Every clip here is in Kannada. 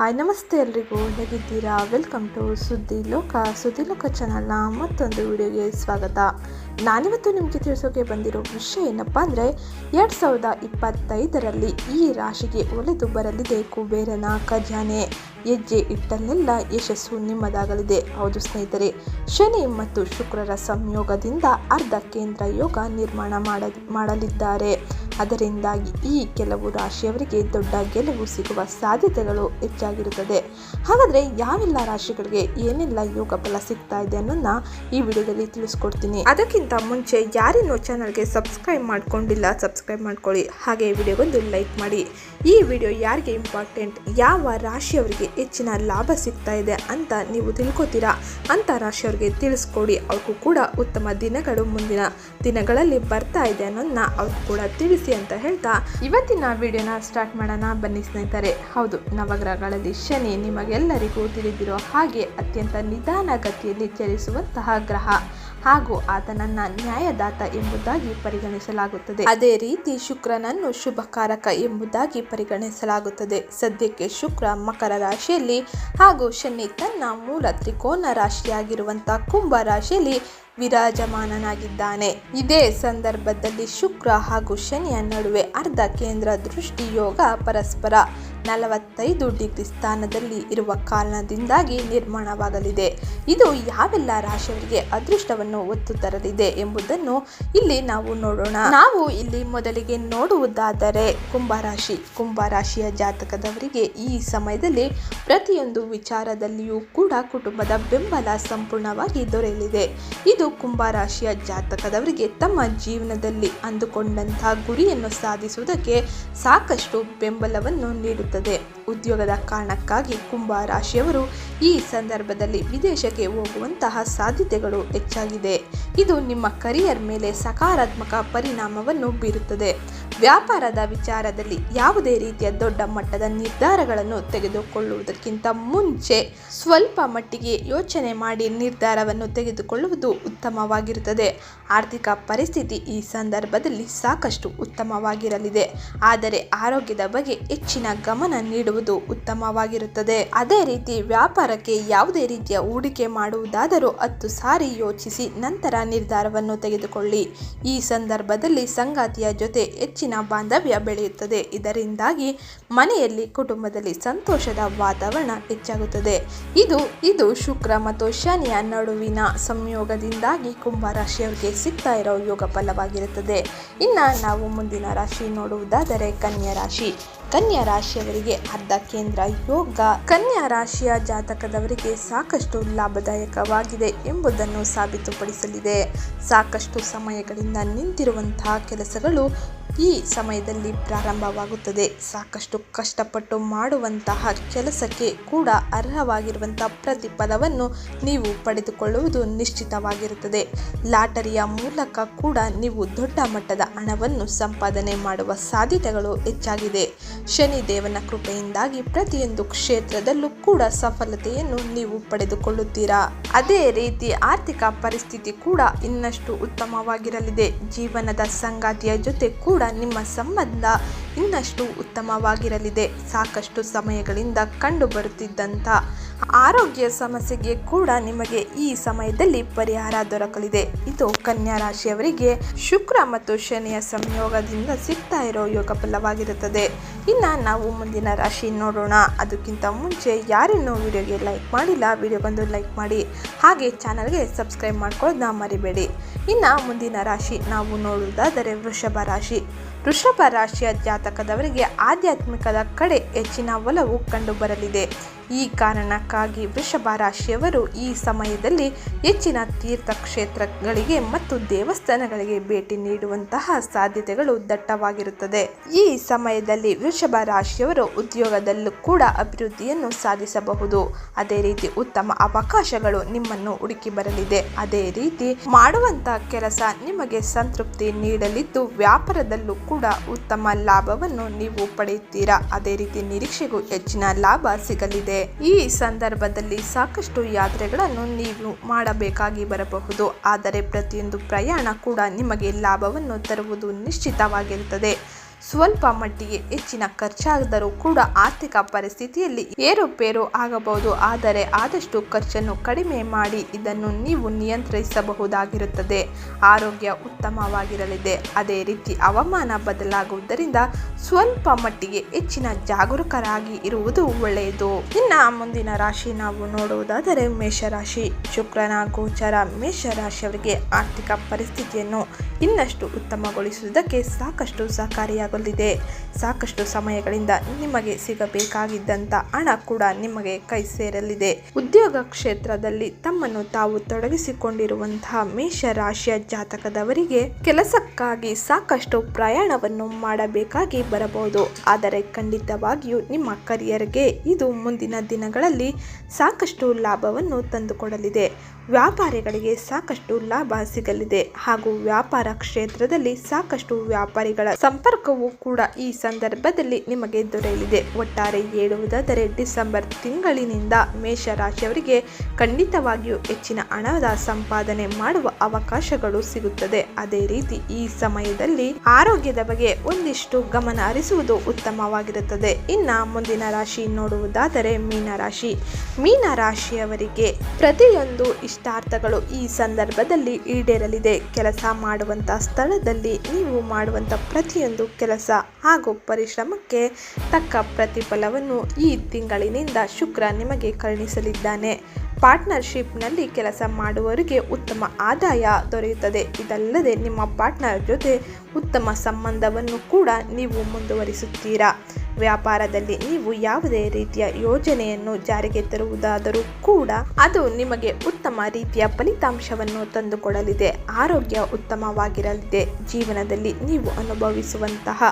ಹಾಯ್, ನಮಸ್ತೆ ಎಲ್ರಿಗೂ. ಹೇಗಿದ್ದೀರಾ? ವೆಲ್ಕಮ್ ಟು ಸುದ್ದಿ ಲೋಕ ಸುದ್ದಿ ಲೋಕ ಚಾನಲ್ನ ಮತ್ತೊಂದು ವಿಡಿಯೋಗೆ ಸ್ವಾಗತ. ನಾನಿವತ್ತು ನಿಮಗೆ ತಿಳಿಸೋಕೆ ಬಂದಿರೋ ವಿಷಯ ಏನಪ್ಪ ಅಂದರೆ, ಎರಡು ಸಾವಿರದ ಇಪ್ಪತ್ತೈದರಲ್ಲಿ ಈ ರಾಶಿಗೆ ಒಲೆದು ಬರಲಿದೆ ಕುಬೇರನ ಖಜಾನೆ. ಹೆಜ್ಜೆ ಇಟ್ಟಲ್ಲೆಲ್ಲ ಯಶಸ್ಸು ನಿಮ್ಮದಾಗಲಿದೆ. ಹೌದು ಸ್ನೇಹಿತರೆ, ಶನಿ ಮತ್ತು ಶುಕ್ರರ ಸಂಯೋಗದಿಂದ ಅರ್ಧ ಕೇಂದ್ರ ಯೋಗ ನಿರ್ಮಾಣ ಮಾಡ, ಮಾಡಲಿದ್ದಾರೆ. ಅದರಿಂದಾಗಿ ಈ ಕೆಲವು ರಾಶಿಯವರಿಗೆ ದೊಡ್ಡ ಗೆಲುವು ಸಿಗುವ ಸಾಧ್ಯತೆಗಳು ಹೆಚ್ಚಾಗಿರುತ್ತದೆ. ಹಾಗಾದರೆ ಯಾವೆಲ್ಲ ರಾಶಿಗಳಿಗೆ ಏನೆಲ್ಲ ಯೋಗ ಫಲ ಸಿಗ್ತಾ ಇದೆ ಅನ್ನೋದನ್ನ ಈ ವಿಡಿಯೋದಲ್ಲಿ ತಿಳಿಸ್ಕೊಡ್ತೀನಿ. ಅದಕ್ಕಿಂತ ಮುಂಚೆ ಯಾರಿನ್ನೂ ಚಾನಲ್ಗೆ ಸಬ್ಸ್ಕ್ರೈಬ್ ಮಾಡ್ಕೊಂಡಿಲ್ಲ, ಸಬ್ಸ್ಕ್ರೈಬ್ ಮಾಡ್ಕೊಳ್ಳಿ. ಹಾಗೆ ವಿಡಿಯೋಗೊಂದು ಲೈಕ್ ಮಾಡಿ. ಈ ವಿಡಿಯೋ ಯಾರಿಗೆ ಇಂಪಾರ್ಟೆಂಟ್, ಯಾವ ರಾಶಿಯವರಿಗೆ ಹೆಚ್ಚಿನ ಲಾಭ ಸಿಗ್ತಾ ಇದೆ ಅಂತ ನೀವು ತಿಳ್ಕೊತೀರಾ ಅಂತ ರಾಶಿಯವರಿಗೆ ತಿಳಿಸ್ಕೊಡಿ. ಅವ್ರಿಗೂ ಕೂಡ ಉತ್ತಮ ದಿನಗಳು ಮುಂದಿನ ದಿನಗಳಲ್ಲಿ ಬರ್ತಾ ಇದೆ ಅನ್ನೋದನ್ನ ಅವ್ರಿಗೂ ಕೂಡ ತಿಳಿಸಿ. ಅಂತ ಹೇಳ್ತಾ, ಇವತ್ತಿನ ವಿಡಿಯೋನ ಸ್ಟಾರ್ಟ್ ಮಾಡೋಣ, ಬನ್ನಿ ಸ್ನೇಹಿತರೆ. ಹೌದು, ನವಗ್ರಹಗಳಲ್ಲಿ ಶನಿ ನಿಮಗೆಲ್ಲರಿಗೂ ತಿಳಿದಿರೋ ಹಾಗೆ ಅತ್ಯಂತ ನಿಧಾನ ಗತಿಯಲ್ಲಿ ಚಲಿಸುವಂತಹ ಗ್ರಹ. ಹಾಗೂ ಆತನನ್ನ ನ್ಯಾಯದಾತ ಎಂಬುದಾಗಿ ಪರಿಗಣಿಸಲಾಗುತ್ತದೆ. ಅದೇ ರೀತಿ ಶುಕ್ರನನ್ನು ಶುಭಕಾರಕ ಎಂಬುದಾಗಿ ಪರಿಗಣಿಸಲಾಗುತ್ತದೆ. ಸದ್ಯಕ್ಕೆ ಶುಕ್ರ ಮಕರ ರಾಶಿಯಲ್ಲಿ ಹಾಗೂ ಶನಿ ತನ್ನ ಮೂಲ ತ್ರಿಕೋನ ರಾಶಿಯಾಗಿರುವಂತಹ ಕುಂಭ ರಾಶಿಯಲ್ಲಿ ವಿರಾಜಮಾನನಾಗಿದ್ದಾನೆ. ಇದೇ ಸಂದರ್ಭದಲ್ಲಿ ಶುಕ್ರ ಹಾಗೂ ಶನಿಯ ನಡುವೆ ಅರ್ಧ ಕೇಂದ್ರ ದೃಷ್ಟಿಯೋಗ ಪರಸ್ಪರ. ನಲವತ್ತೈದು ಡಿಗ್ರಿ ಸ್ಥಾನದಲ್ಲಿ ಇರುವ ಕಾರಣದಿಂದಾಗಿ ನಿರ್ಮಾಣವಾಗಲಿದೆ. ಇದು ಯಾವೆಲ್ಲ ರಾಶಿಯವರಿಗೆ ಅದೃಷ್ಟವನ್ನು ಒತ್ತು ತರಲಿದೆ ಎಂಬುದನ್ನು ಇಲ್ಲಿ ನಾವು ನೋಡೋಣ. ನಾವು ಇಲ್ಲಿ ಮೊದಲಿಗೆ ನೋಡುವುದಾದರೆ ಕುಂಭರಾಶಿ ಕುಂಭರಾಶಿಯ ಜಾತಕದವರಿಗೆ ಈ ಸಮಯದಲ್ಲಿ ಪ್ರತಿಯೊಂದು ವಿಚಾರದಲ್ಲಿಯೂ ಕೂಡ ಕುಟುಂಬದ ಬೆಂಬಲ ಸಂಪೂರ್ಣವಾಗಿ ದೊರೆಯಲಿದೆ. ಇದು ಕುಂಭರಾಶಿಯ ಜಾತಕದವರಿಗೆ ತಮ್ಮ ಜೀವನದಲ್ಲಿ ಅಂದುಕೊಂಡಂತಹ ಗುರಿಯನ್ನು ಸಾಧಿಸುವುದಕ್ಕೆ ಸಾಕಷ್ಟು ಬೆಂಬಲವನ್ನು ನೀಡುತ್ತದೆ. ಉದ್ಯೋಗದ ಕಾರಣಕ್ಕಾಗಿ ಕುಂಭ ರಾಶಿಯವರು ಈ ಸಂದರ್ಭದಲ್ಲಿ ವಿದೇಶಕ್ಕೆ ಹೋಗುವಂತಹ ಸಾಧ್ಯತೆಗಳು ಹೆಚ್ಚಾಗಿದೆ. ಇದು ನಿಮ್ಮ ಕರಿಯರ್ ಮೇಲೆ ಸಕಾರಾತ್ಮಕ ಪರಿಣಾಮವನ್ನು ಬೀರುತ್ತದೆ. ವ್ಯಾಪಾರದ ವಿಚಾರದಲ್ಲಿ ಯಾವುದೇ ರೀತಿಯ ದೊಡ್ಡ ಮಟ್ಟದ ನಿರ್ಧಾರಗಳನ್ನು ತೆಗೆದುಕೊಳ್ಳುವುದಕ್ಕಿಂತ ಮುಂಚೆ ಸ್ವಲ್ಪ ಮಟ್ಟಿಗೆ ಯೋಚನೆ ಮಾಡಿ ನಿರ್ಧಾರವನ್ನು ತೆಗೆದುಕೊಳ್ಳುವುದು ಉತ್ತಮವಾಗಿರುತ್ತದೆ. ಆರ್ಥಿಕ ಪರಿಸ್ಥಿತಿ ಈ ಸಂದರ್ಭದಲ್ಲಿ ಸಾಕಷ್ಟು ಉತ್ತಮವಾಗಿರಲಿದೆ. ಆದರೆ ಆರೋಗ್ಯದ ಬಗ್ಗೆ ಹೆಚ್ಚಿನ ಗಮನ ನೀಡುವುದು ಉತ್ತಮವಾಗಿರುತ್ತದೆ. ಅದೇ ರೀತಿ ವ್ಯಾಪಾರಕ್ಕೆ ಯಾವುದೇ ರೀತಿಯ ಹೂಡಿಕೆ ಮಾಡುವುದಾದರೂ ಹತ್ತು ಸಾರಿ ಯೋಚಿಸಿ ನಂತರ ನಿರ್ಧಾರವನ್ನು ತೆಗೆದುಕೊಳ್ಳಿ. ಈ ಸಂದರ್ಭದಲ್ಲಿ ಸಂಗಾತಿಯ ಜೊತೆ ಹೆಚ್ಚಿನ ಬಾಂಧವ್ಯ ಬೆಳೆಯುತ್ತದೆ. ಇದರಿಂದಾಗಿ ಮನೆಯಲ್ಲಿ ಕುಟುಂಬದಲ್ಲಿ ಸಂತೋಷದ ವಾತಾವರಣ ಹೆಚ್ಚಾಗುತ್ತದೆ. ಇದು ಇದು ಶುಕ್ರ ಮತ್ತು ಶನಿಯ ನಡುವಿನ ಸಂಯೋಗದಿಂದಾಗಿ ಕುಂಭ ರಾಶಿಯವರಿಗೆ ಸಿಗ್ತಾ ಇರೋ ಯೋಗ ಫಲವಾಗಿರುತ್ತದೆ. ಇನ್ನು ನಾವು ಮುಂದಿನ ರಾಶಿ ನೋಡುವುದಾದರೆ ಕನ್ಯಾ ರಾಶಿ. ಕನ್ಯಾ ರಾಶಿಯವರಿಗೆ ಅರ್ಧ ಕೇಂದ್ರ ಯೋಗ. ಕನ್ಯಾ ರಾಶಿಯ ಜಾತಕದವರಿಗೆ ಸಾಕಷ್ಟು ಲಾಭದಾಯಕವಾಗಿದೆ ಎಂಬುದನ್ನು ಸಾಬೀತುಪಡಿಸಲಿದೆ. ಸಾಕಷ್ಟು ಸಮಯಗಳಿಂದ ನಿಂತಿರುವಂತಹ ಕೆಲಸಗಳು ಈ ಸಮಯದಲ್ಲಿ ಪ್ರಾರಂಭವಾಗುತ್ತದೆ. ಸಾಕಷ್ಟು ಕಷ್ಟಪಟ್ಟು ಮಾಡುವಂತಹ ಕೆಲಸಕ್ಕೆ ಕೂಡ ಅರ್ಹವಾಗಿರುವಂತಹ ಪ್ರತಿಫಲವನ್ನು ನೀವು ಪಡೆದುಕೊಳ್ಳುವುದು ನಿಶ್ಚಿತವಾಗಿರುತ್ತದೆ. ಲಾಟರಿಯ ಮೂಲಕ ಕೂಡ ನೀವು ದೊಡ್ಡ ಮಟ್ಟದ ಹಣವನ್ನು ಸಂಪಾದನೆ ಮಾಡುವ ಸಾಧ್ಯತೆಗಳು ಹೆಚ್ಚಾಗಿದೆ. ಶನಿ ದೇವನ ಕೃಪೆಯಿಂದಾಗಿ ಪ್ರತಿಯೊಂದು ಕ್ಷೇತ್ರದಲ್ಲೂ ಕೂಡ ಸಫಲತೆಯನ್ನು ನೀವು ಪಡೆದುಕೊಳ್ಳುತ್ತೀರಾ? ಅದೇ ರೀತಿ ಆರ್ಥಿಕ ಪರಿಸ್ಥಿತಿ ಕೂಡ ಇನ್ನಷ್ಟು ಉತ್ತಮವಾಗಿರಲಿದೆ. ಜೀವನದ ಸಂಗಾತಿಯ ಜೊತೆ ಕೂಡ ನಿಮ್ಮ ಸಂಬಂಧ ಇನ್ನಷ್ಟು ಉತ್ತಮವಾಗಿರಲಿದೆ. ಸಾಕಷ್ಟು ಸಮಯಗಳಿಂದ ಕಂಡು ಬರುತ್ತಿದ್ದಂಥ ಆರೋಗ್ಯ ಸಮಸ್ಯೆಗೆ ಕೂಡ ನಿಮಗೆ ಈ ಸಮಯದಲ್ಲಿ ಪರಿಹಾರ ದೊರಕಲಿದೆ. ಇದು ಕನ್ಯಾ ರಾಶಿಯವರಿಗೆ ಶುಕ್ರ ಮತ್ತು ಶನಿಯ ಸಂಯೋಗದಿಂದ ಸಿಗ್ತಾ ಇರೋ ಯೋಗ ಫಲವಾಗಿರುತ್ತದೆ. ಇನ್ನು ನಾವು ಮುಂದಿನ ರಾಶಿ ನೋಡೋಣ. ಅದಕ್ಕಿಂತ ಮುಂಚೆ ಯಾರಿನ್ನೂ ವಿಡಿಯೋಗೆ ಲೈಕ್ ಮಾಡಿಲ್ಲ, ವಿಡಿಯೋಗೊಂದು ಲೈಕ್ ಮಾಡಿ. ಹಾಗೆ ಚಾನಲ್ಗೆ ಸಬ್ಸ್ಕ್ರೈಬ್ ಮಾಡ್ಕೊಳ್ಳೋದನ್ನ ಮರಿಬೇಡಿ. ಇನ್ನು ಮುಂದಿನ ರಾಶಿ ನಾವು ನೋಡುವುದಾದರೆ ವೃಷಭ ರಾಶಿ. ವೃಷಭ ರಾಶಿಯ ಜಾತಕದವರಿಗೆ ಆಧ್ಯಾತ್ಮಿಕದ ಕಡೆ ಹೆಚ್ಚಿನ ಒಲವು ಕಂಡುಬರಲಿದೆ. ಈ ಕಾರಣಕ್ಕಾಗಿ ವೃಷಭ ರಾಶಿಯವರು ಈ ಸಮಯದಲ್ಲಿ ಹೆಚ್ಚಿನ ತೀರ್ಥಕ್ಷೇತ್ರಗಳಿಗೆ ಮತ್ತು ದೇವಸ್ಥಾನಗಳಿಗೆ ಭೇಟಿ ನೀಡುವಂತಹ ಸಾಧ್ಯತೆಗಳು ದಟ್ಟವಾಗಿರುತ್ತದೆ. ಈ ಸಮಯದಲ್ಲಿ ವೃಷಭ ರಾಶಿಯವರು ಉದ್ಯೋಗದಲ್ಲೂ ಕೂಡ ಅಭಿವೃದ್ಧಿಯನ್ನು ಸಾಧಿಸಬಹುದು. ಅದೇ ರೀತಿ ಉತ್ತಮ ಅವಕಾಶಗಳು ನಿಮ್ಮನ್ನು ಹುಡುಕಿ ಬರಲಿದೆ. ಅದೇ ರೀತಿ ಮಾಡುವಂತಹ ಕೆಲಸ ನಿಮಗೆ ಸಂತೃಪ್ತಿ ನೀಡಲಿದ್ದು ವ್ಯಾಪಾರದಲ್ಲೂ ಕೂಡ ಉತ್ತಮ ಲಾಭವನ್ನು ನೀವು ಪಡೆಯುತ್ತೀರಾ? ಅದೇ ರೀತಿ ನಿರೀಕ್ಷೆಗೂ ಹೆಚ್ಚಿನ ಲಾಭ ಸಿಗಲಿದೆ. ಈ ಸಂದರ್ಭದಲ್ಲಿ ಸಾಕಷ್ಟು ಯಾತ್ರೆಗಳನ್ನು ನೀವು ಮಾಡಬೇಕಾಗಿ ಬರಬಹುದು. ಆದರೆ ಪ್ರತಿಯೊಂದು ಪ್ರಯಾಣ ಕೂಡ ನಿಮಗೆ ಲಾಭವನ್ನು ತರುವುದು ನಿಶ್ಚಿತವಾಗಿರುತ್ತದೆ. ಸ್ವಲ್ಪ ಮಟ್ಟಿಗೆ ಹೆಚ್ಚಿನ ಖರ್ಚಾದರೂ ಕೂಡ ಆರ್ಥಿಕ ಪರಿಸ್ಥಿತಿಯಲ್ಲಿ ಏರುಪೇರು ಆಗಬಹುದು. ಆದರೆ ಆದಷ್ಟು ಖರ್ಚನ್ನು ಕಡಿಮೆ ಮಾಡಿ ಇದನ್ನು ನೀವು ನಿಯಂತ್ರಿಸಬಹುದಾಗಿರುತ್ತದೆ. ಆರೋಗ್ಯ ಉತ್ತಮವಾಗಿರಲಿದೆ. ಅದೇ ರೀತಿ ಹವಾಮಾನ ಬದಲಾಗುವುದರಿಂದ ಸ್ವಲ್ಪ ಮಟ್ಟಿಗೆ ಹೆಚ್ಚಿನ ಜಾಗರೂಕರಾಗಿ ಇರುವುದು ಒಳ್ಳೆಯದು. ಇನ್ನ ಮುಂದಿನ ರಾಶಿ ನಾವು ನೋಡುವುದಾದರೆ ಮೇಷರಾಶಿ. ಶುಕ್ರನ ಗೋಚರ ಮೇಷರಾಶಿಯವರಿಗೆ ಆರ್ಥಿಕ ಪರಿಸ್ಥಿತಿಯನ್ನು ಇನ್ನಷ್ಟು ಉತ್ತಮಗೊಳಿಸುವುದಕ್ಕೆ ಸಾಕಷ್ಟು ಸಹಕಾರಿಯಾಗಲಿದೆ ಸಾಕಷ್ಟು ಸಮಯಗಳಿಂದ ನಿಮಗೆ ಸಿಗಬೇಕಾಗಿದ್ದಂಥ ಹಣ ಕೂಡ ನಿಮಗೆ ಕೈ ಸೇರಲಿದೆ. ಉದ್ಯೋಗ ಕ್ಷೇತ್ರದಲ್ಲಿ ತಮ್ಮನ್ನು ತಾವು ತೊಡಗಿಸಿಕೊಂಡಿರುವಂತಹ ಮೇಷರಾಶಿಯ ಜಾತಕದವರಿಗೆ ಕೆಲಸಕ್ಕಾಗಿ ಸಾಕಷ್ಟು ಪ್ರಯಾಣವನ್ನು ಮಾಡಬೇಕಾಗಿ ಬರಬಹುದು. ಆದರೆ ಖಂಡಿತವಾಗಿಯೂ ನಿಮ್ಮ ಕರಿಯರ್ಗೆ ಇದು ಮುಂದಿನ ದಿನಗಳಲ್ಲಿ ಸಾಕಷ್ಟು ಲಾಭವನ್ನು ತಂದುಕೊಡಲಿದೆ. ವ್ಯಾಪಾರಿಗಳಿಗೆ ಸಾಕಷ್ಟು ಲಾಭ ಸಿಗಲಿದೆ ಹಾಗೂ ವ್ಯಾಪಾರ ಕ್ಷೇತ್ರದಲ್ಲಿ ಸಾಕಷ್ಟು ವ್ಯಾಪಾರಿಗಳ ಸಂಪರ್ಕವೂ ಕೂಡ ಈ ಸಂದರ್ಭದಲ್ಲಿ ನಿಮಗೆ ದೊರೆಯಲಿದೆ. ಒಟ್ಟಾರೆ ಹೇಳುವುದಾದರೆ, ಡಿಸೆಂಬರ್ ತಿಂಗಳಿನಿಂದ ಮೇಷರಾಶಿಯವರಿಗೆ ಖಂಡಿತವಾಗಿಯೂ ಹೆಚ್ಚಿನ ಹಣದ ಸಂಪಾದನೆ ಮಾಡುವ ಅವಕಾಶಗಳು ಸಿಗುತ್ತದೆ. ಅದೇ ರೀತಿ ಈ ಸಮಯದಲ್ಲಿ ಆರೋಗ್ಯದ ಬಗ್ಗೆ ಒಂದಿಷ್ಟು ಗಮನ ಹರಿಸುವುದು ಉತ್ತಮವಾಗಿರುತ್ತದೆ. ಇನ್ನ ಮುಂದಿನ ರಾಶಿ ನೋಡುವುದಾದರೆ, ಮೀನರಾಶಿ. ಮೀನರಾಶಿಯವರಿಗೆ ಪ್ರತಿಯೊಂದು ಇಷ್ಟಾರ್ಥಗಳು ಈ ಸಂದರ್ಭದಲ್ಲಿ ಈಡೇರಲಿದೆ. ಕೆಲಸ ಮಾಡುವಂಥ ಸ್ಥಳದಲ್ಲಿ ನೀವು ಮಾಡುವಂಥ ಪ್ರತಿಯೊಂದು ಕೆಲಸ ಹಾಗೂ ಪರಿಶ್ರಮಕ್ಕೆ ತಕ್ಕ ಪ್ರತಿಫಲವನ್ನು ಈ ತಿಂಗಳಿನಿಂದ ಶುಕ್ರ ನಿಮಗೆ ಕರುಣಿಸಲಿದ್ದಾನೆ. ಪಾರ್ಟ್ನರ್ಶಿಪ್ನಲ್ಲಿ ಕೆಲಸ ಮಾಡುವವರಿಗೆ ಉತ್ತಮ ಆದಾಯ ದೊರೆಯುತ್ತದೆ. ಇದಲ್ಲದೆ ನಿಮ್ಮ ಪಾರ್ಟ್ನರ್ ಜೊತೆ ಉತ್ತಮ ಸಂಬಂಧವನ್ನು ಕೂಡ ನೀವು ಮುಂದುವರಿಸುತ್ತೀರಾ? ವ್ಯಾಪಾರದಲ್ಲಿ ನೀವು ಯಾವುದೇ ರೀತಿಯ ಯೋಜನೆಯನ್ನು ಜಾರಿಗೆ ತರುವುದಾದರೂ ಕೂಡ ಅದು ನಿಮಗೆ ಉತ್ತಮ ರೀತಿಯ ಫಲಿತಾಂಶವನ್ನು ತಂದುಕೊಡಲಿದೆ. ಆರೋಗ್ಯ ಉತ್ತಮವಾಗಿರಲಿದೆ. ಜೀವನದಲ್ಲಿ ನೀವು ಅನುಭವಿಸುವಂತಹ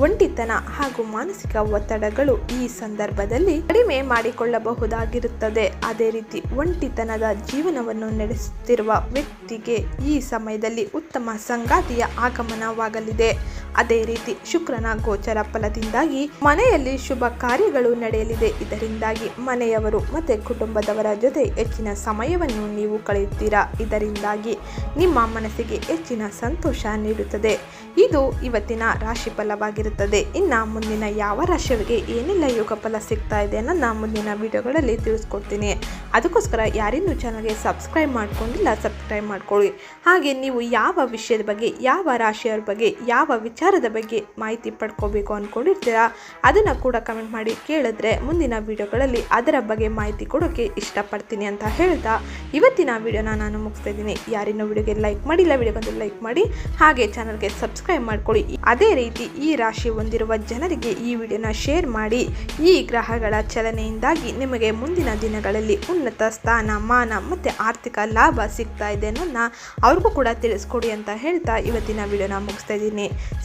ಒಂಟಿತನ ಹಾಗೂ ಮಾನಸಿಕ ಒತ್ತಡಗಳು ಈ ಸಂದರ್ಭದಲ್ಲಿ ಕಡಿಮೆ ಮಾಡಿಕೊಳ್ಳಬಹುದಾಗಿರುತ್ತದೆ. ಅದೇ ರೀತಿ ಒಂಟಿತನದ ಜೀವನವನ್ನು ನಡೆಸುತ್ತಿರುವ ವ್ಯಕ್ತಿಗೆ ಈ ಸಮಯದಲ್ಲಿ ಉತ್ತಮ ಸಂಗಾತಿಯ ಆಗಮನವಾಗಲಿದೆ. ಅದೇ ರೀತಿ ಶುಕ್ರನ ಗೋಚರ ಫಲದಿಂದಾಗಿ ಮನೆಯಲ್ಲಿ ಶುಭ ಕಾರ್ಯಗಳು ನಡೆಯಲಿದೆ. ಇದರಿಂದಾಗಿ ಮನೆಯವರು ಮತ್ತೆ ಕುಟುಂಬದವರ ಜೊತೆ ಹೆಚ್ಚಿನ ಸಮಯವನ್ನು ನೀವು ಕಳೆಯುತ್ತೀರಾ? ಇದರಿಂದಾಗಿ ನಿಮ್ಮ ಮನಸ್ಸಿಗೆ ಹೆಚ್ಚಿನ ಸಂತೋಷ ನೀಡುತ್ತದೆ. ಇದು ಇವತ್ತಿನ ರಾಶಿ ಫಲವಾಗಿರುತ್ತದೆ. ಇನ್ನು ಮುಂದಿನ ಯಾವ ರಾಶಿಯವರಿಗೆ ಏನೆಲ್ಲ ಯೋಗ ಫಲ ಸಿಗ್ತಾ ಇದೆ ನನ್ನ ಮುಂದಿನ ವಿಡಿಯೋಗಳಲ್ಲಿ ತಿಳಿಸ್ಕೊಡ್ತೀನಿ. ಅದಕ್ಕೋಸ್ಕರ ಯಾರಿನ್ನೂ ಚಾನಲ್ಗೆ ಸಬ್ಸ್ಕ್ರೈಬ್ ಮಾಡ್ಕೊಂಡಿಲ್ಲ ಸಬ್ಸ್ಕ್ರೈಬ್ ಮಾಡ್ಕೊಳ್ಳಿ. ಹಾಗೆ ನೀವು ಯಾವ ವಿಷಯದ ಬಗ್ಗೆ, ಯಾವ ರಾಶಿಯವ್ರ ಬಗ್ಗೆ, ಯಾವ ವಿಚಾರದ ಬಗ್ಗೆ ಮಾಹಿತಿ ಪಡ್ಕೋಬೇಕು ಅಂದ್ಕೊಂಡಿರ್ತೀರಾ ಅದನ್ನು ಕೂಡ ಕಮೆಂಟ್ ಮಾಡಿ ಕೇಳಿದ್ರೆ ಮುಂದಿನ ವಿಡಿಯೋಗಳಲ್ಲಿ ಅದರ ಬಗ್ಗೆ ಮಾಹಿತಿ ಕೊಡೋಕ್ಕೆ ಇಷ್ಟಪಡ್ತೀನಿ ಅಂತ ಹೇಳ್ತಾ, ಇವತ್ತಿನ ವಿಡಿಯೋನ ನಾನು ಮುಗಿಸ್ತಾ ಇದ್ದೀನಿ. ಯಾರಿನ್ನೂ ವಿಡಿಯೋಗೆ ಲೈಕ್ ಮಾಡಿಲ್ಲ ವಿಡಿಯೋಗೊಂದು ಲೈಕ್ ಮಾಡಿ, ಹಾಗೆ ಚಾನಲ್ಗೆ ಸಬ್ಸ್ಕ್ರೈಬ್ ಮಾಡ್ಕೊಳ್ಳಿ. ಅದೇ ರೀತಿ ಈ ರಾಶಿ ಹೊಂದಿರುವ ಜನರಿಗೆ ಈ ವಿಡಿಯೋನ ಶೇರ್ ಮಾಡಿ, ಈ ಗ್ರಹಗಳ ಚಲನೆಯಿಂದಾಗಿ ನಿಮಗೆ ಮುಂದಿನ ದಿನಗಳಲ್ಲಿ ಉನ್ನತ ಸ್ಥಾನ, ಮಾನ ಮತ್ತು ಆರ್ಥಿಕ ಲಾಭ ಸಿಗ್ತಾ ಇದೆ ಅನ್ನೋದನ್ನ ಅವ್ರಿಗೂ ಕೂಡ ತಿಳಿಸ್ಕೊಡಿ ಅಂತ ಹೇಳ್ತಾ ಇವತ್ತಿನ ವಿಡಿಯೋನ ಮುಗಿಸ್ತಾ ಇದ್ದೀನಿ.